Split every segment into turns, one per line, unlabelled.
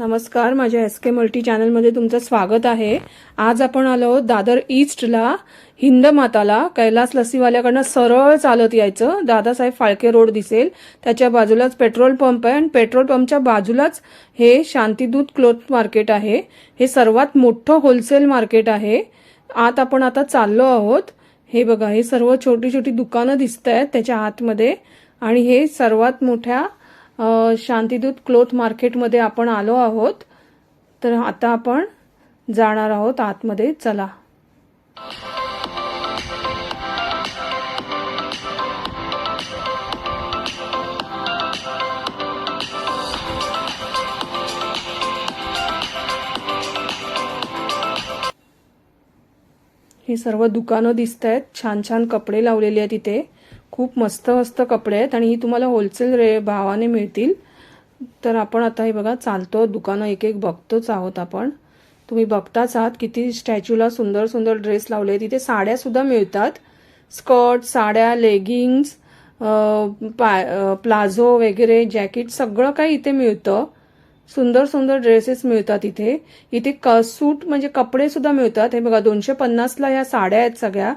नमस्कार माझ्या एस के मल्टी चॅनलमध्ये तुमचं स्वागत आहे. आज आपण आलो दादर ईस्टला हिंदमाताला कैलास लसीवाल्याकडनं सरळ चालत यायचं. दादासाहेब फाळके रोड दिसेल. त्याच्या बाजूलाच पेट्रोल पंप आहे आणि पेट्रोल पंपच्या बाजूलाच हे शांतीदूत क्लोथ मार्केट आहे. हे सर्वात मोठं होलसेल मार्केट आहे. आत आपण आता चाललो आहोत. हे बघा हे सर्व छोटी छोटी दुकानं दिसत आहेत त्याच्या आतमध्ये. आणि हे सर्वात मोठ्या शांतीदूत क्लोथ मार्केटमध्ये आपण आलो आहोत. तर आता आपण जाणार आहोत आतमध्ये. चला. ही सर्व दुकानं दिसत आहेत छान छान कपडे लावलेले आहेत इथे. खूप मस्त मस्त कपडे आहेत आणि ही तुम्हाला होलसेल रे भावाने मिळतील. तर आपण आता हे बघा चालतो दुकानं एक एक बघतोच आहोत आपण. तुम्ही बघताच आहात किती स्टॅच्यूला सुंदर सुंदर ड्रेस लावले आहेत. साड्यासुद्धा मिळतात. स्कर्ट साड्या लेगिंग्स प्लाझो वगैरे जॅकेट सगळं काही इथे मिळतं. सुंदर सुंदर ड्रेसेस मिळतात इथे. इथे क सूट म्हणजे कपडेसुद्धा मिळतात. हे बघा दोनशे पन्नासला ह्या साड्या आहेत सगळ्या.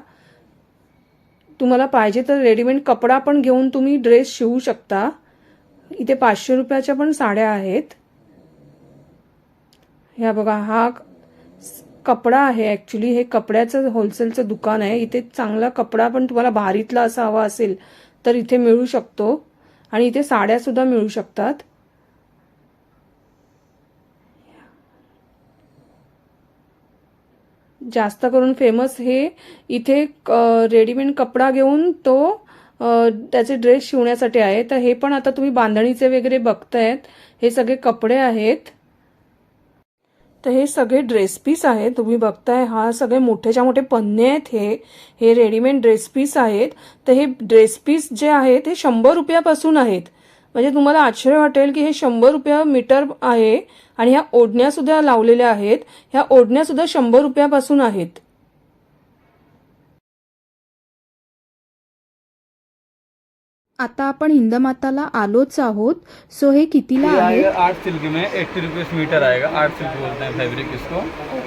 तुम्हाला पाहिजे तर रेडीमेड कपडा पण घेऊन तुम्ही ड्रेस शिवू शकता. इथे पाचशे रुपयाच्या पण साड्या आहेत. ह्या बघा हा कपडा आहे ॲक्च्युली हे कपड्याचं होलसेलचं दुकान आहे. इथे चांगला कपडा पण तुम्हाला भारीतला असा हवा असेल तर इथे मिळू शकतो. आणि इथे साड्यासुद्धा मिळू शकतात. जास्त करून फेमस हे इथे रेडीमेड कपडा घेऊन तो त्याचे ड्रेस शिवण्यासाठी आहे. तर हे पण आता तुम्ही बांधणीचे वगैरे बघतायत. हे सगळे कपडे आहेत. तर हे सगळे ड्रेस पीस आहेत. तुम्ही बघताय हा सगळे मोठेच्या मोठे पन्ने आहेत हे. हे रेडीमेड ड्रेस पीस आहेत. तर हे ड्रेस पीस जे आहेत हे शंभर रुपयापासून आहेत. म्हणजे तुम्हाला आश्चर्य वाटेल की हे शंभर रुपया मीटर आहे. आणि ह्या ओढण्या सुद्धा लावलेल्या आहेत. ह्या ओढण्या सुद्धा शंभर रुपयापासून आहेत.
आता आपण हिंदमाताला आलोच आहोत. सो हे कितीला आहे
आठ सिल्क में एट्टी रुपीज़ मीटर आएगा आठ सिल्क बोलते हैं फैब्रिक इसको.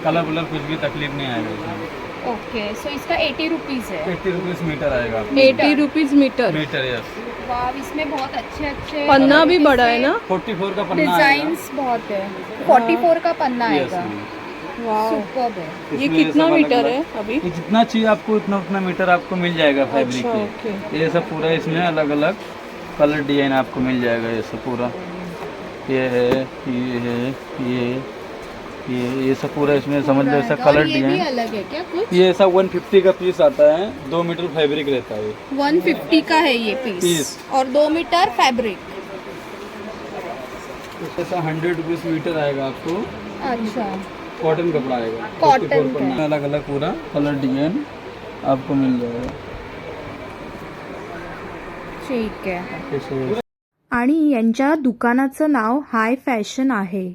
कलर वलर कुछ भी तकलीफ नहीं आएगा इसमें
ओके सो इसका एटी रुपीज़ है।
एट्टी रुपीज़ मीटर आएगा
eighty rupees metre
metre yes
wow इसमें बहुत अच्छे अच्छे
पन्ना भी बड़ा है ना?
फोर्टी फोर का पन्ना आएगा।
डिजाइन्स बहुत है। फोर्टी फोर का पन्ना आएगा। है।
ये कितना मीटर है अभी?
ये जितना चाहिए आपको उतना उतना मीटर आपको मिल जाएगा फैब्रिक
अच्छा,
के। ये सब पूरा इसमें अलग अलग कलर डिज़ाइन आपको मिल जाएगा ये सब पूरा। ये है ये है ये ये ये सब पूरा इसमें समझ लो ऐसा कलर डिजाइन
अलग है क्या कुछ?
ये ऐसा 150 का पीस आता है दो मीटर फैब्रिक रहता है ये।
150 का है ये पीस
पीस।
और दो मीटर फैब्रिक
ऐसा हंड्रेड रुपीज़ मीटर आएगा आपको।
अच्छा।
कॉटन कपड़ा आएगा।
Cotton
54
का।
पन्ना अलग अलग पूरा कलर डिजाइन आपको मिल जाएगा।
ठीक है।
ऐसे
आणि यांच्या दुकानाचं नाव हाय फॅशन आहे.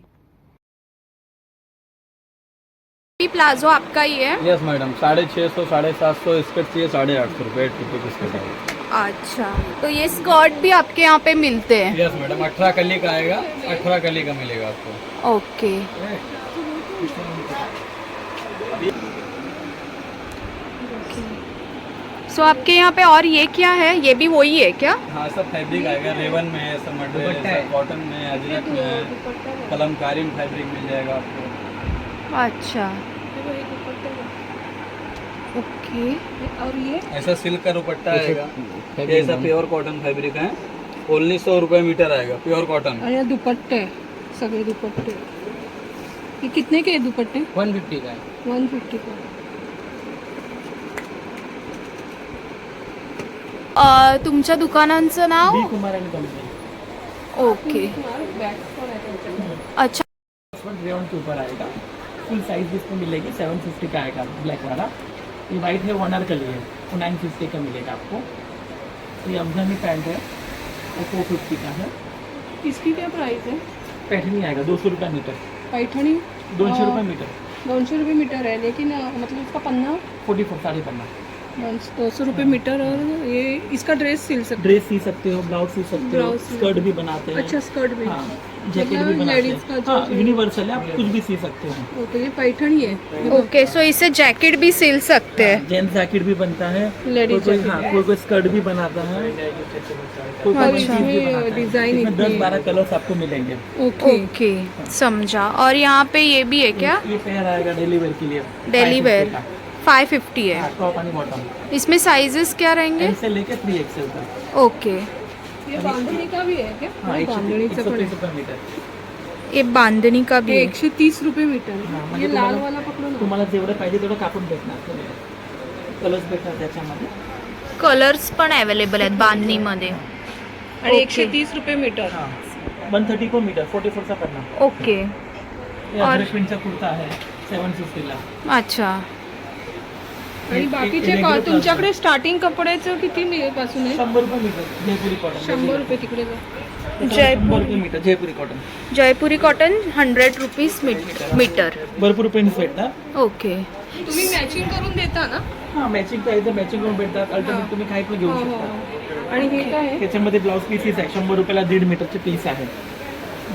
प्लाजो आपका ही है?
यस मैडम साढ़े छः सौ साढ़े सात सौ स्कर्ट चाहिए साढ़े आठ सौ रुपये एट रुपये की स्कर्ट आएगा
अच्छा तो ये स्कर्ट भी आपके यहाँ पे मिलते हैं?
यस मैडम अठारह कली का आएगा अठारह कली का मिलेगा आपको।
ओके। सो आपके यहाँ पे और ये क्या है? ये भी वही है क्या?
हाँ सब फैब्रिक आएगा। रेवन में है सब मटेरियल है कॉटन में अजरक में कलमकारी में फैब्रिक मिल जाएगा आपको।
अच्छा। ओके.
और ये?
ऐसा सिल्क का दुपट्टा आएगा। ये ऐसा प्योर कॉटन फैब्रिक है। ओनली सौ रुपये मीटर आएगा प्योर कॉटन
और ये दुपट्टे सगळे दुपट्टे। ये कितने के है दुपट्टे?
वन फिफ्टी का है।
वन फिफ्टी का।
अ, तुमच्या दुकानांचं नाव?
कुमार आणि कंपनी.
ओके. अच्छा.
रेवन के ऊपर आएगा। फुल साइज इसमें मिलेगी सेवन फिफ्टी का आएगा ब्लैक वाला। ये वाइट है वन आर का लिए। वो नाइन फिफ्टी का मिलेगा आपको। तो ये अफगानी पैंट है वो फोर फिफ्टी का है।
इसकी क्या प्राइस है?
पैठनी आएगा दो सौ रुपये मीटर।
पैठनी
दोनशे
सौ
रुपये मीटर।
दोनशे रुपये मीटर है लेकिन मतलब इसका पन्ना?
फोर्टी फोर साढ़े पन्ना।
दो सौ रुपये मीटर और ये इसका ड्रेस सिल सकते
ड्रेस सी सकते हो ब्लाउज सी सकते हो स्कर्ट भी बनाते हैं।
अच्छा स्कर्ट भी।
हाँ। जैकेट भी बनाते
ladies का
हैं हाँ। यूनिवर्सल है आप कुछ भी सी सकते हो।
ओके ये पैठणी आहे
ओके सो इसे जैकेट भी सिल सकते हैं।
जेंट्स जैकेट भी बनता है।
Ladies
कोई कोई हाँ कोई कोई स्कर्ट भी बनाता है। कोई कोई
अच्छा।
चीज़ भी बनाता है।
डिज़ाइन
दस बारह कलर्स आपको मिलेंगे।
ओके
ओके समझा। और यहाँ पे ये भी है क्या?
ये पेयर आएगा डेली वेयर के लिए।
डेली
550
वेयर फाइव फिफ्टी है।
हाँ, टॉप आणि बॉटम
इसमें साइजेस क्या रहेंगे?
लेके थ्री एक्सेल तक।
ओके
हाँ
बांधणी का भी
हे
है
एकशे तीस रुपये मीटर.
हा. म्हणजे
लाल
तुम्हाला-
वाला पकडू ना
तुम्हाला जेवढं पाहिजे तेवढं कापून भेटणार. कलर्स भेटणार त्याच्यामध्ये.
कलर्स पण अवेलेबल आहेत बांधणीमध्ये.
आणि एकशे तीस रुपये मीटर.
हां. वन थर्टी को मीटर फोर्टी फोरचा पडणार
ओके
कुर्ता आहे सेवन फिफ्टीला
अच्छा.
आणि बाकीचे का- तुमच्याकडे स्टार्टिंग कपड्याचं किती मी- पासून आहे?
शंभर रुपये मीटर जयपुरी कॉटन
शंभर रुपये तिकडे जा.
शंभर रुपये metre Jaipuri cotton
Jaipuri cotton hundred rupees metre.
भरपूर प्रिंट्स भेटतात
ओके
तुम्ही मॅचिंग करून देता ना?
हां मॅचिंग पाहिजे मॅचिंग करून भेटतात. अल्टरनेट तुम्ही काही पण घेऊ
हो, हो,
शकता.
हो. आणि हे काय आहे?
त्याच्यामध्ये ब्लाऊज पीसेस आहे. शंभर रुपयाला दीड मीटरचे पीस आहे.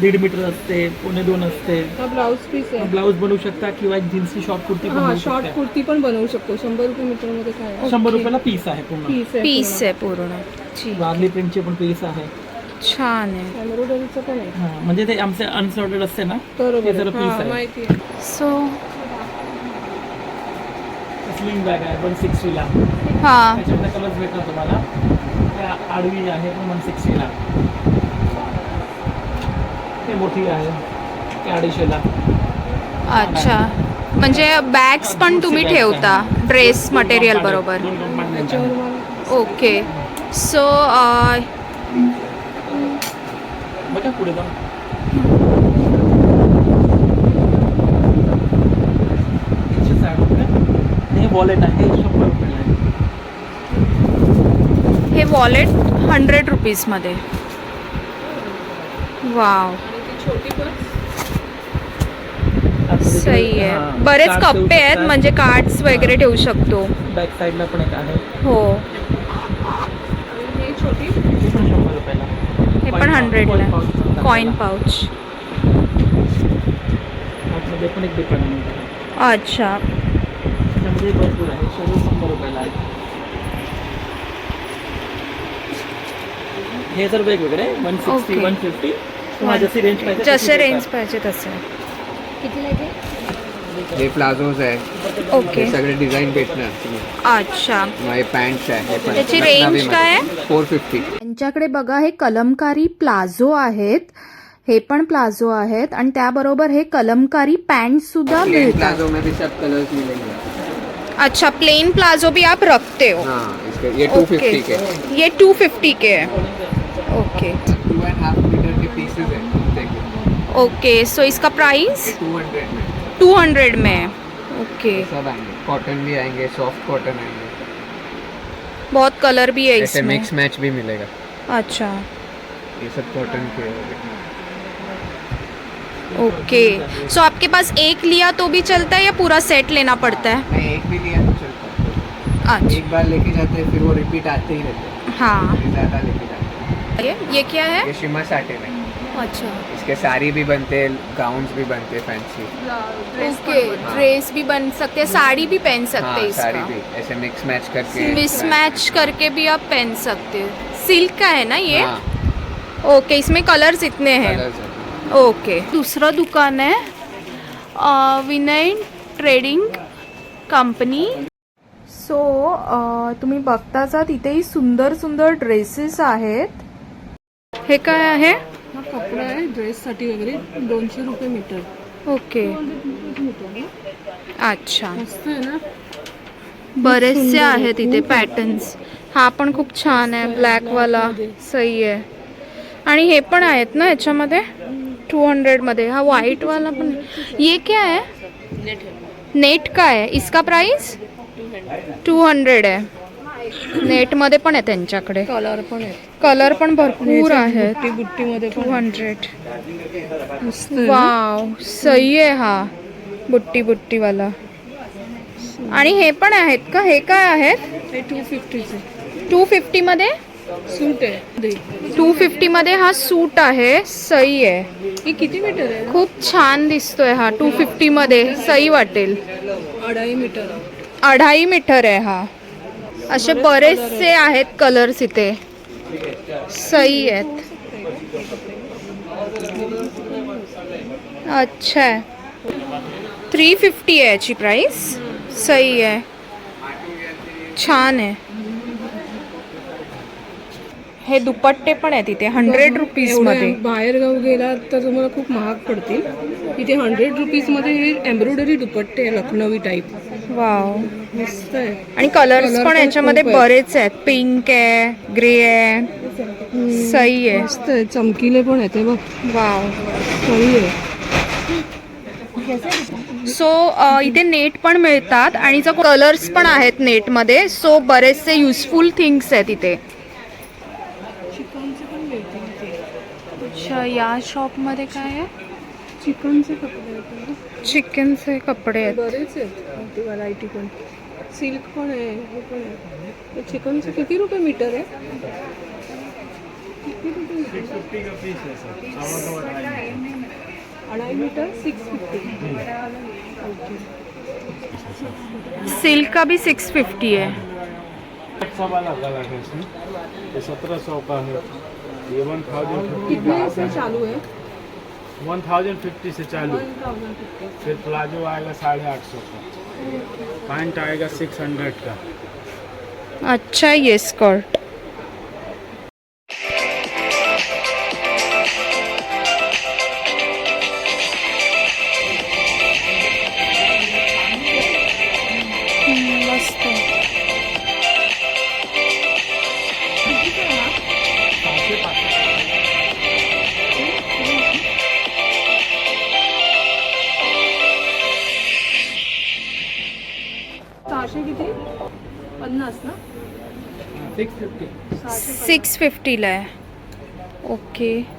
दीड मीटर असते पुणे दोन असते.
ब्लाऊज पीस आहे.
ब्लाऊज बनवू शकता किंवा एक जीन्सची शॉर्ट कुर्ती पण
हा
बनवू
शॉर्ट
शकता.
कुर्ती पण बनवू शकतो. शंभर रुपये मीटरमध्ये काय आहे?
शंभर रुपयाला पीस आहे पूर्ण.
पीस आहे
पीस आहे पूर्ण. जी
वारली प्रिंटचे पण पीस आहे.
छान आहे.
एम्ब्रॉयडरीचं पण आहे.
हा, म्हणजे ते आमचे अनसॉर्टेड असते ना
बरोबर
जरा
आहे.
piece
हा,
आहे.
माहिती आहे.
सो
स्लिंग बॅग आहे वन सिक्स्टीला
हां.
त्याच्यामध्ये कलर्स भेटणार तुम्हाला. त्या आडवी आहे पण वन सिक्स्टीला ते मोठी आहे? ते अडीचशेला
अच्छा. म्हणजे बॅग्स पण तुम्ही ठेवता ड्रेस मटेरियल बरोबर.
दोन कंपार्टमेंट
त्याच्यावर
आहे.
मला
ओके सो
बघा पुढे जाऊन. एकशे साठ रुपये आणि हे वॉलेट आहे हे शंभर रुपयाला आहे.
हे वॉलेट हंड्रेड रुपीजमध्ये वाव
छोटी
सही
हां,
आहे. बरेच कप्पे आहेत. म्हणजे कार्ड्स वगैरे ठेवू शकतो.
बॅक साईडला पण एक आहे.
हो.
आणि ही छोटी.
हे पण
हे हंड्रेडला
त्याला.
पाऊच
आतमध्ये पण एक डिपार्टमेंट आहे.
अच्छा.
त्याच्यामध्ये भरपूर आहे. सर्व शंभर रुपयाला आहे. हे जर वेगवेगळे one sixty
Okay.
One fifty तुम्हाला जशी रेंज पाहिजे तशी
जसे रेंज. पाहिजे तसे.
हे प्लाझोज आहे.
ओके.
हे सगळे डिझाईन भेटणार तुम्हाला
अच्छा.
मग हे पॅन्ट्स आहे
त्याची रेंज काय आहे.
फोर फिफ्टी
त्यांच्याकडे बघा हे कलमकारी प्लाझो आहेत. हे पण प्लाझो आहेत. आणि त्याबरोबर हे कलमकारी पॅन्ट सुद्धा मिळतात.
प्लाझो में भी सब कलर्स मिलेंगे
अच्छा प्लेन प्लाजो भी आप रखते हो.
हाँ इसके ये टू
ओके.
फिफ्टी के.
ये टू फिफ्टी के. है ओके. ओके सो इसका प्राइस
टू हंड्रेड में।
ओके
सब आएँगे। कॉटन भी आएँगे सॉफ्ट कॉटन आएँगे।
बहुत कलर भी है इसमें।
मिक्स मैच भी मिलेगा।
अच्छा।
ये सब कॉटन के
ओके सो आपके पास एक लिया तो भी चलता है या पूरा सेट लेना पड़ता है?
नहीं एक भी लिया तो चलता है।
अच्छा।
एक बार लेके जाते हैं फिर वो रिपीट आते ही रहते हैं।
हाँ।
ज़्यादा लेके जाते हैं।
ये ये क्या है?
ये शिमा साटे में।
अच्छा।
इसके साड़ी भी बनते हैं गाउन्स भी बनते हैं फैंसी
ओके ड्रेस भी बन सकते हैं साड़ी भी पहन सकते हैं
हाँ साड़ी भी ऐसे मिक्स मैच करके।
मिसमैच करके भी आप पहन सकते हो। सिल्क का है ना ये?
हाँ,
ओके इसमें कलर्स इतने हैं।
Colours हैं।
ओके दुसरं दुकान आहे अ, विनय ट्रेडिंग कंपनी
सो अ, तुम्ही बघताच आहात इथेही सुंदर सुंदर ड्रेसेस आहेत।
हे काय आहे?
हा कपडा आहे ड्रेससाठी वगैरे दोनशे रुपये मीटर
ओके. अच्छा.
मस्त आहे ना?
बरेचसे आहेत इथे पॅटर्न्स हा पण खूप छान आहे ब्लॅकवाला सही आहे. आणि हे पण आहेत ना याच्यामध्ये? टू हंड्रेडमध्ये हा व्हाईटवाला पण ये क्या है नेट का है इसका प्राइस टू हंड्रेड आहे. नेटमध्ये पण आहे त्यांच्याकडे.
कलर पण आहे
कलर पण भरपूर आहेत.
बुट्टी बुट्टीमध्ये
टू
पण
हंड्रेड
आहे?
वाव सही आहे हा. बुट्टी बुट्टीवाला आणि हे पण आहेत का? हे काय आहेत?
हे टू फिफ्टीचे
टू फिफ्टीमध्ये
सूट आहे.
टू फिफ्टी मध्ये हा सूट आहे. सई आहे.
हे किती मीटर आहे?
खूप छान दिसतोय हा टू फिफ्टी मध्ये. सई वाटेल.
अढाई मीटर
अढाई मीटर आहे हा. असे बरेचसे आहेत कलर्स इथे. सई आहेत. अच्छा. थ्री फिफ्टी आहे याची प्राइस सही आहे. छान आहे. हे दुपट्टे पण आहेत इथे हंड्रेड रुपीजमध्ये.
बाहेर गाव गेला तर तुम्हाला खूप महाग पडतील. इथे हंड्रेड रुपीजमध्ये हे एम्ब्रॉयडरी दुपट्टे आहे लखनवी टाईप
वाव
मस्त आहे.
आणि कलर्स पण याच्यामध्ये. बरेच आहेत. पिंक आहे ग्रे आहे. सही आहे.
मस्त आहे. चमकीले पण आहेत. हे बघ.
वाव
सही आहे.
सो इथे नेट पण मिळतात आणि जो कलर्स पण आहेत नेटमध्ये सो बरेचसे युजफुल थिंग्स आहेत इथे. अच्छा या शॉपमध्ये काय आहे?
चिकनचे कपडे.
चिकनचे कपडे आहेत.
आहेत व्हरायटी पण सिल्क पण आहे? हे पण आहे? हे चिकनचे किती रुपये मीटर आहे? मीटर? अढाई मीटर सिक्स फिफ्टी.
सिल्क का भी सिक्स फिफ्टी है।
सब अलग अलग है इसमें ये सत्रह सौ का है। ये वन थाउज़ेंड फिफ्टी
कितने से चालू है?
वन थाउज़ेंड फिफ्टी से चालू। फिर प्लाजो आएगा साढ़े आठ सौ का। पैंट आएगा सिक्स हंड्रेड का?
अच्छा ये स्कर्ट
सिक्स
फिफ्टीला आहे. ओके.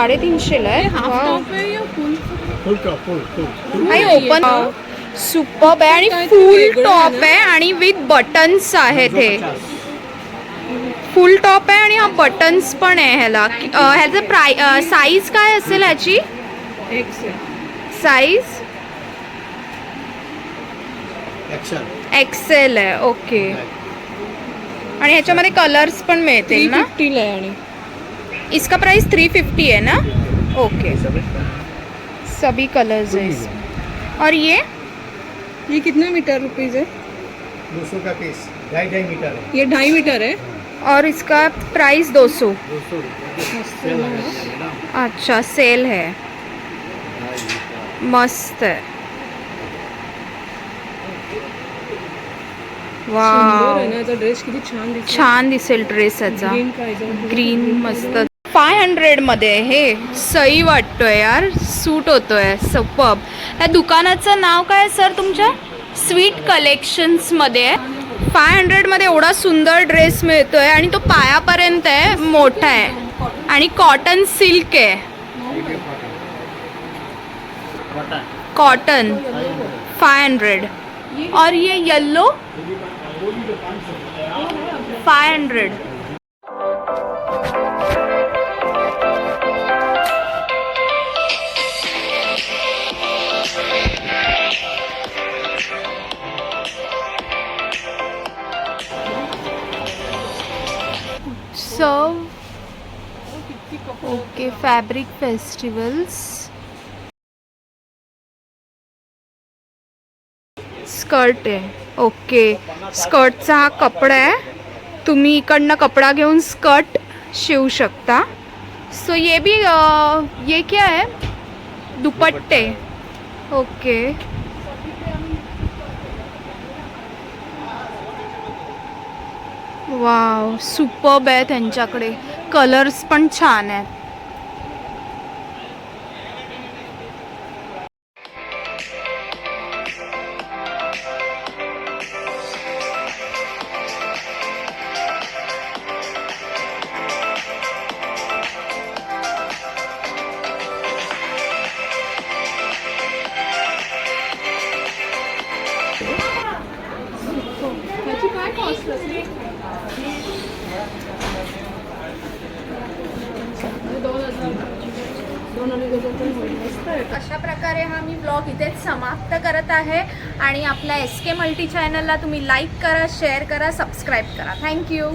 साडेतीनशेला आहे.
ओपन सुपर आहे आणि फुल टॉप? आहे आणि विथ बटन्स आहेत हे. फुल टॉप आहे आणि हा बटन्स पण आहे ह्याला. अ, ह्याचं प्राय साईज काय असेल ह्याची? साईज एक्सेल आहे ओके आणि ह्याच्यामध्ये कलर्स पण मिळतील ना?
आणि.
इसका प्राइस थ्री फिफ्टी है ना? ओके सभी कलर्स है इसमें। और ये?
ये कितने मीटर रुपीज़ है?
दो सौ का पीस ढाई ढाई मीटर है।
ये ढाई मीटर है?
और इसका प्राइस दो सौ।
सौ
अच्छा सेल है। मस्त है।
याचा ड्रेस छान
दिसेल ड्रेस याचा
ग्रीन
मस्त फाय हंड्रेडमध्ये हे सई वाटतोय यार. सूट होतोय. सपब या दुकानाचं नाव काय सर तुमच्या? स्वीट कलेक्शन्समध्ये आहे. फाय हंड्रेडमध्ये एवढा सुंदर ड्रेस मिळतोय आणि तो पायापर्यंत आहे मोठा आहे. आणि कॉटन सिल्क आहे. कॉटन फाय हंड्रेड और ये yellow five hundred fabric festivals skirt आहे. ओके स्कर्टचा हा कपडा आहे. तुम्ही इकडनं कपडा घेऊन स्कर्ट शिवू शकता. सो ये भी ये क्या है? दुपट्टे. ओके वाव सुपर्ब आहे त्यांच्याकडे. कलर्स पण छान आहेत. ब्लॉग इथेच समाप्त करत आहे. आणि आपल्या एस के मल्टी चॅनलला तुम्ही लाईक करा शेअर करा सबस्क्राईब करा. थँक्यू